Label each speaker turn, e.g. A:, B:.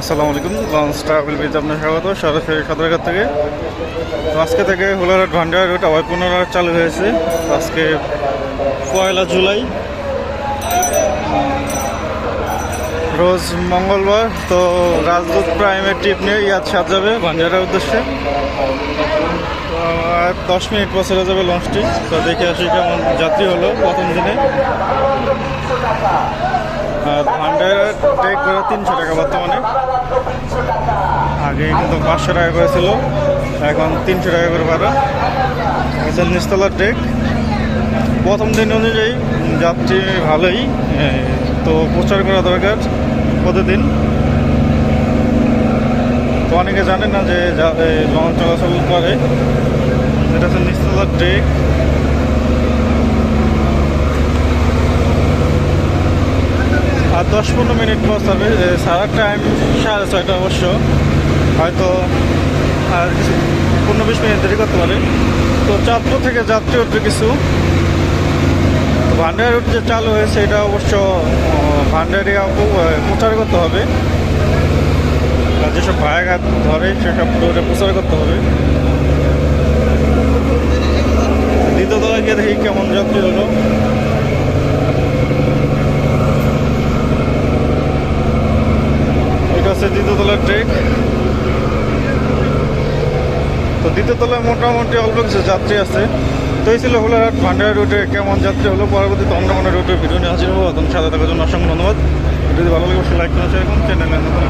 A: আসসালামু আলাইকুম, launch travel বিজ আপনার স্বাগত, সরাসরি সদরঘাট থেকে। তো আজকে থেকে হুলারহাট ভান্ডার রুট আবার পুনরায় চালু হয়েছে। আজকে পয়লা জুলাই। রোজ মঙ্গলবার, তো রাজদূত প্রাইমের ট্রিপ নিয়ে ইয়াদ সাত যাবে ভান্ডারের উদ্দেশ্যে। আর দশ মিনিট পর যাবে লঞ্চটি, তো দেখে আসি কেমন যাত্রী হলো প্রথম দিনে। টেক তিনশো টাকা বর্তমানে। আগে কিন্তু পাঁচশো টাকা করে ছিল এখন তিনশো টাকা করে ভাড়া। হচ্ছে নিচতলার টেক প্রথম দিন অনুযায়ী যাত্রী ভালোই তো প্রচার করা দরকার প্রতিদিন। তো অনেকে জানে না যে লঞ্চ চলাচল করে। এটা হচ্ছে নিচতলার টেক দশ পনেরো মিনিট পর যাবে সারা টাইম সাড়ে ছয়টা অবশ্য। হয়তো আর পনেরো বিশ মিনিট দেরি করতে পারে। তো চাঁদপুর থেকে যাত্রী উঠবে কিছু। ভান্ডার রুট যে চালু হয়েছে, এটা অবশ্য ভান্ডারিয়া প্রচার করতে হবে। যেসব ভায়াঘাট ধরে, সেসব রোডে প্রচার করতে হবে দ্বিতীয়তলায় গিয়ে দেখি কেমন যাত্রী হলো এটা হচ্ছে ট্রেক। তো দ্বিতীয় তলায় মোটামুটি অল্প কিছু যাত্রী আছে। তো এই ছিল হোলারহাট ভান্ডারা রুটে কেমন যাত্রী হলো। পরবর্তীতে অন্য কোনো রুটে ভিডিও নিয়ে হাজির হব। তখন সাথে থাকার জন্য অসংখ্য ধন্যবাদ। যদি ভালো লাগে অবশ্যই লাইক করেছে এখন চ্যানেলে নতুন